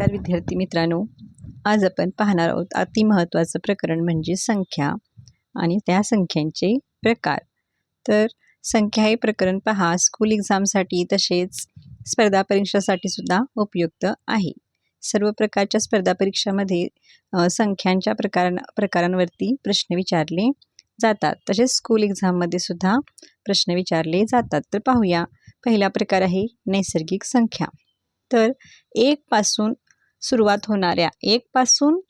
नमस्कार विद्यार्थी मित्रांनो आज आपण पाहणार आहोत अति महत्त्वाचं प्रकरण म्हणजे संख्या आणि त्या संख्यांचे प्रकार. तर संख्या हे प्रकरण पहा स्कूल एक्झामसाठी तसेच स्पर्धा परीक्षासाठी सुद्धा उपयुक्त आहे. सर्व प्रकारच्या स्पर्धा परीक्षामध्ये संख्यांच्या प्रकारां प्रकारांवरती प्रश्न विचारले जातात. तसेच स्कूल एक्झाममध्ये सुद्धा प्रश्न विचारले जातात. तर पाहूया पहिला प्रकार आहे नैसर्गिक संख्या. तर एकपासून सुरुवात होणाऱ्या एकपासून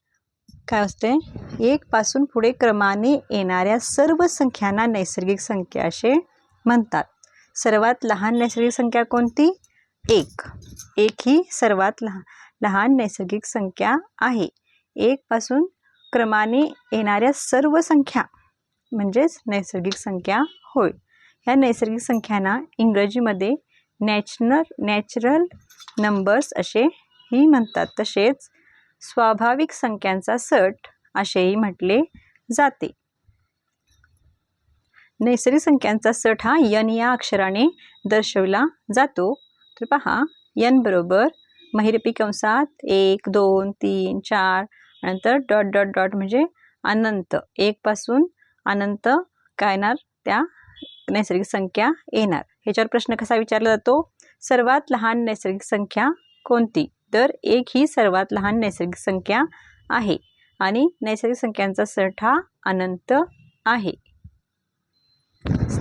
काय असते एकपासून पुढे क्रमाने येणाऱ्या सर्व संख्यांना नैसर्गिक संख्या असे म्हणतात. सर्वात लहान नैसर्गिक संख्या कोणती? एक. एक ही सर्वात लहान लहान नैसर्गिक संख्या आहे. एकपासून क्रमाने येणाऱ्या सर्व संख्या म्हणजेच नैसर्गिक संख्या होय. ह्या नैसर्गिक संख्यांना इंग्रजीमध्ये नॅचनल नॅचरल नंबर्स असे ही म्हणतात. तसेच स्वाभाविक संख्यांचा सट असेही म्हटले जाते. नैसर्गिक संख्यांचा सट हा यन या अक्षराने दर्शवला जातो. तर पहा यन बरोबर महिरपी कंसात एक दोन तीन चार नंतर डॉट डॉट डॉट म्हणजे अनंत. एकपासून अनंत काय येणार? त्या नैसर्गिक संख्या येणार. ह्याच्यावर प्रश्न कसा विचारला जातो? सर्वात लहान नैसर्गिक संख्या कोणती? तर एक ही सर्वात लहान नैसर्गिक संख्या आहे आणि नैसर्गिक संख्यांचा सट हा अनंत आहे.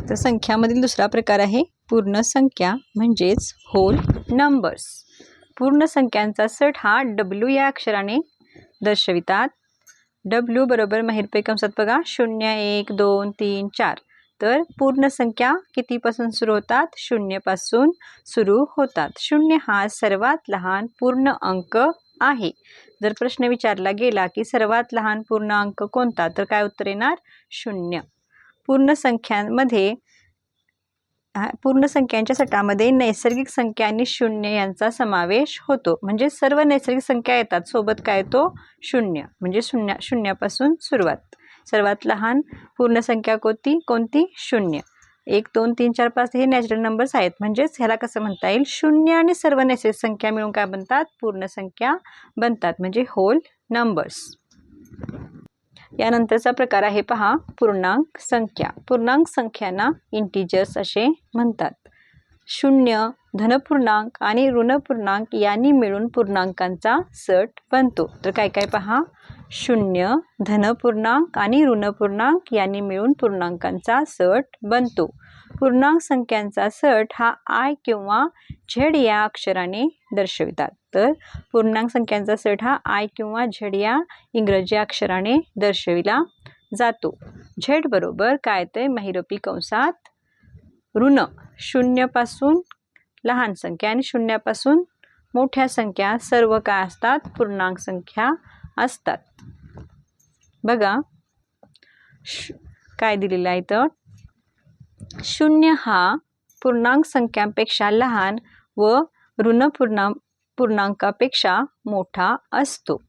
तर संख्यामधील दुसरा प्रकार आहे पूर्ण संख्या म्हणजेच होल नंबर्स पूर्ण संख्यांचा सट हा डब्ल्यू या अक्षराने दर्शवितात. डब्ल्यू बरोबर महिरपे कंसात बघा शून्य एक दोन तीन चार. तर पूर्ण संख्या कितीपासून सुरू होतात? शून्यपासून सुरू होतात. शून्य हा सर्वात लहान पूर्ण अंक आहे. जर प्रश्न विचारला गेला की सर्वात लहान पूर्ण अंक कोणता? तर काय उत्तर येणार? शून्य. पूर्ण संख्यांमध्ये पूर्ण संख्यांच्या सटामध्ये नैसर्गिक संख्या आणि शून्य यांचा समावेश होतो. म्हणजे सर्व नैसर्गिक संख्या येतात. सोबत काय येतो? शून्य. म्हणजे शून्य शून्यापासून सुरुवात. सर्वात लहान पूर्णसंख्या कोणती? कोणती? शून्य. एक दोन तीन चार पाच हे नॅचरल नंबर्स आहेत. म्हणजेच ह्याला कसं म्हणता येईल? शून्य आणि सर्व नैसर्गिक संख्या मिळून काय बनतात? पूर्णसंख्या बनतात. म्हणजे होल नंबर्स यानंतरचा प्रकार आहे पहा पूर्णांक संख्या. पूर्णांक संख्यांना इंटिजर्स असे म्हणतात. शून्य धनपूर्णांक आणि ऋणपूर्णांक यांनी मिळून पूर्णांकांचा सट बनतो. तर काय काय पहा? शून्य धनपूर्णांक आणि ऋणपूर्णांक यांनी मिळून पूर्णांकांचा सट बनतो. पूर्णांक संख्यांचा सट हा आय किंवा झेड या अक्षराने दर्शवितात. तर पूर्णांक संख्यांचा सट हा आय किंवा झेड या इंग्रजी अक्षराने दर्शविला जातो. झेड बरोबर काय ते महिरपी कंसात? ऋण शून्यपासून लहान संख्या आणि शून्यापासून मोठ्या संख्या सर्व काय असतात? पूर्णांक संख्या असतात. बघा. श काय दिलेलं आहे तर शून्य हा पूर्णांक संख्यांपेक्षा लहान व ऋणपूर्णा पूर्णांकापेक्षा मोठा असतो.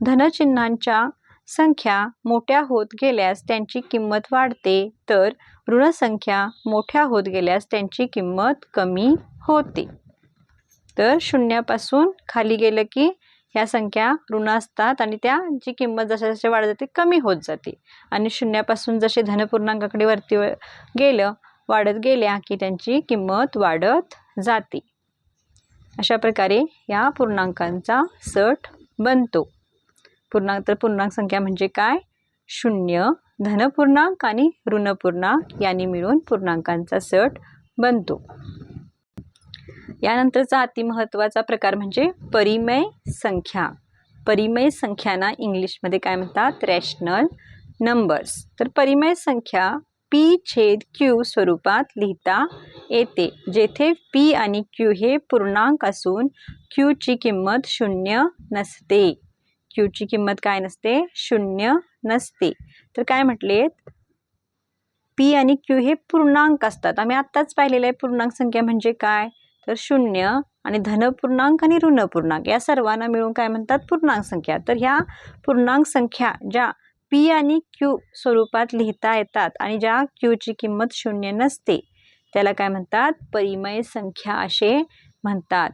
धनचिन्हांच्या संख्या मोठ्या होत गेल्यास त्यांची किंमत वाढते तर ऋणसंख्या मोठ्या होत गेल्यास त्यांची किंमत कमी होते. तर शून्यापासून खाली गेलं की ह्या संख्या ऋण असतात आणि त्याची किंमत जशा जशी वाढत जाते कमी होत जाते. आणि शून्यापासून जसे धनपूर्णांकाकडे वरती गेलं वाढत गेल्या की त्यांची किंमत वाढत जाते. अशा प्रकारे या पूर्णांकांचा सट बनतो. पूर्णांक तर पूर्णांक संख्या म्हणजे काय? शून्य धनपूर्णांक आणि ऋणपूर्णांक यांनी मिळून पूर्णांकांचा सट बनतो. यानंतरचा अतिमहत्त्वाचा प्रकार म्हणजे परिमेय संख्या. परिमेय संख्यांना इंग्लिशमध्ये काय म्हणतात? रॅशनल नंबर्स तर परिमेय संख्या पी छेद क्यू स्वरूपात लिहिता येते जेथे पी आणि क्यू हे पूर्णांक असून क्यूची किंमत शून्य नसते. क्यूची किंमत काय नसते? शून्य नसते. तर काय म्हटले पी आणि क्यू हे पूर्णांक असतात. आम्ही आत्ताच पाहिलेलं आहे. पूर्णांक संख्या म्हणजे काय? तर शून्य आणि धनपूर्णांक आणि ऋणपूर्णांक या सर्वांना मिळून काय म्हणतात? पूर्णांक संख्या. तर ह्या पूर्णांक संख्या ज्या पी आणि क्यू स्वरूपात लिहिता येतात आणि ज्या क्यूची किंमत शून्य नसते त्याला काय म्हणतात? परिमय संख्या असे म्हणतात.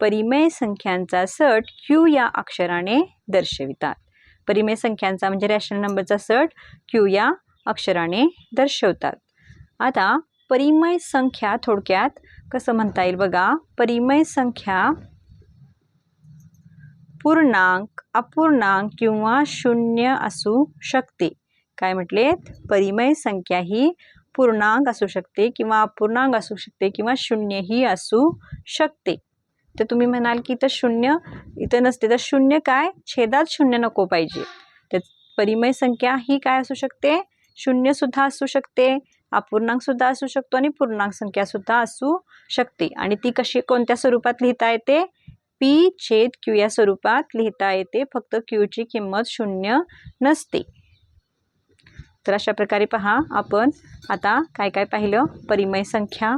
परिमय संख्यांचा सट क्यू या अक्षराने दर्शवितात. परिमय संख्यांचा म्हणजे रॅशनल नंबरचा सट क्यू या अक्षराने दर्शवतात. आता परिमय संख्या थोडक्यात कसं म्हणता येईल बघा? परिमय संख्या पूर्णांक अपूर्णांक किंवा शून्य असू शकते. काय म्हटलेत? परिमय संख्या ही पूर्णांक असू शकते किंवा अपूर्णांक असू शकते किंवा शून्यही असू शकते. तर तुम्ही म्हणाल की इथं शून्य इथं नसते. तर शून्य काय? छेदात शून्य नको पाहिजे. तर परिमय संख्या ही काय असू शकते? शून्यसुद्धा असू शकते. अपूर्णांकसुद्धा असू शकतो आणि पूर्णांक संख्यासुद्धा असू शकते. आणि ती कशी कोणत्या स्वरूपात लिहिता येते? पी छेद क्यू या स्वरूपात लिहिता येते. फक्त क्यूची किंमत शून्य नसते. तर अशा प्रकारे पहा आपण आता काय काय पाहिलं? परिमय संख्या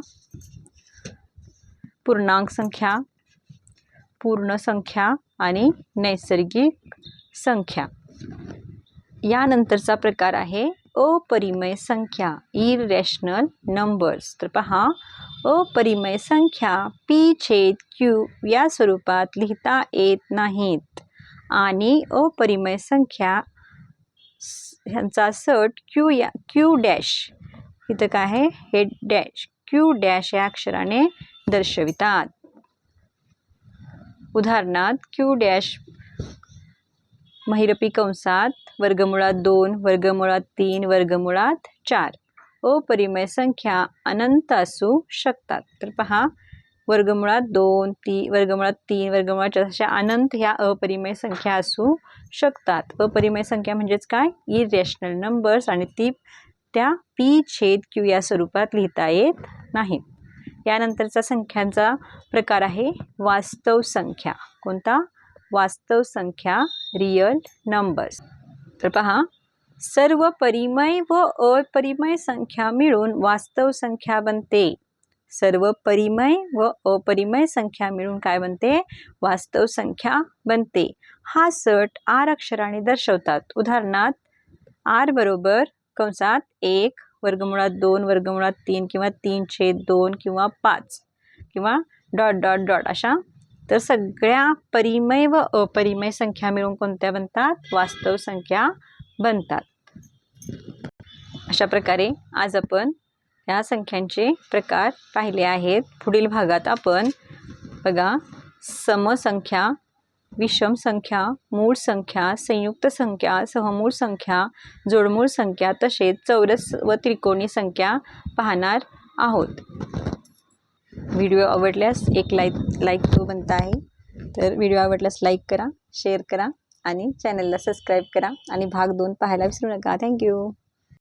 पूर्णांक संख्या पूर्ण संख्या आणि नैसर्गिक संख्या. यानंतरचा प्रकार आहे अपरिमय संख्या इरेशनल नंबर्स तर पहा अपरिमय संख्या पी छेद क्यू या स्वरूपात लिहिता येत नाहीत. आणि अपरिमय संख्या स- ह्यांचा सट क्यू या क्यू डॅश इथं काय आहे? हे डॅश क्यू डॅश या अक्षराने दर्शवितात. उदाहरणार्थ क्यू डॅश महिरपी कंसात वर्गमुळात दोन वर्गमुळात तीन वर्गमुळात चार. अपरिमय संख्या अनंत असू शकतात. तर पहा वर्गमुळात दोन ती वर्गमुळात तीन वर्गमुळात चार अशा अनंत ह्या अपरिमय संख्या असू शकतात. अपरिमय संख्या म्हणजेच काय? इरेशनल नंबर्स आणि ती त्या पी छेद क्यू या स्वरूपात लिहिता येत नाहीत यानंतरचा संख्यांचा प्रकार आहे वास्तव संख्या. कोणता? वास्तव संख्या रियल नंबर्स तर पहा सर्व परिमय व अपरिमय संख्या मिळून वास्तव संख्या बनते. सर्व परिमय व अपरिमय संख्या मिळून काय बनते? वास्तव संख्या बनते. हा सट आर अक्षराने दर्शवतात. उदाहरणार्थ आर बरोबर कंसात एक वर्गमुळात दोन वर्गमुळात तीन किंवा तीन छेद दोन किंवा पाच किंवा डॉट डॉट डॉट अशा तर सगळ्या परिमय व अपरिमय संख्या मिळून कोणत्या बनतात? वास्तव संख्या बनतात. अशा प्रकारे आज आपण या संख्यांचे प्रकार पाहिले आहेत. पुढील भागात आपण बघा समसंख्या विषम संख्या मूळ संख्या संयुक्त संख्या सहमूळ संख्या जोडमूळ संख्या तसेच चौरस व त्रिकोणी संख्या पाहणार आहोत. व्हिडिओ आवडल्यास एक लाईक लाईक तो बनता आहे. तर व्हिडिओ आवडल्यास लाईक करा शेअर करा आणि चॅनलला सबस्क्राईब करा आणि भाग दोन पाहायला विसरू नका. थँक्यू.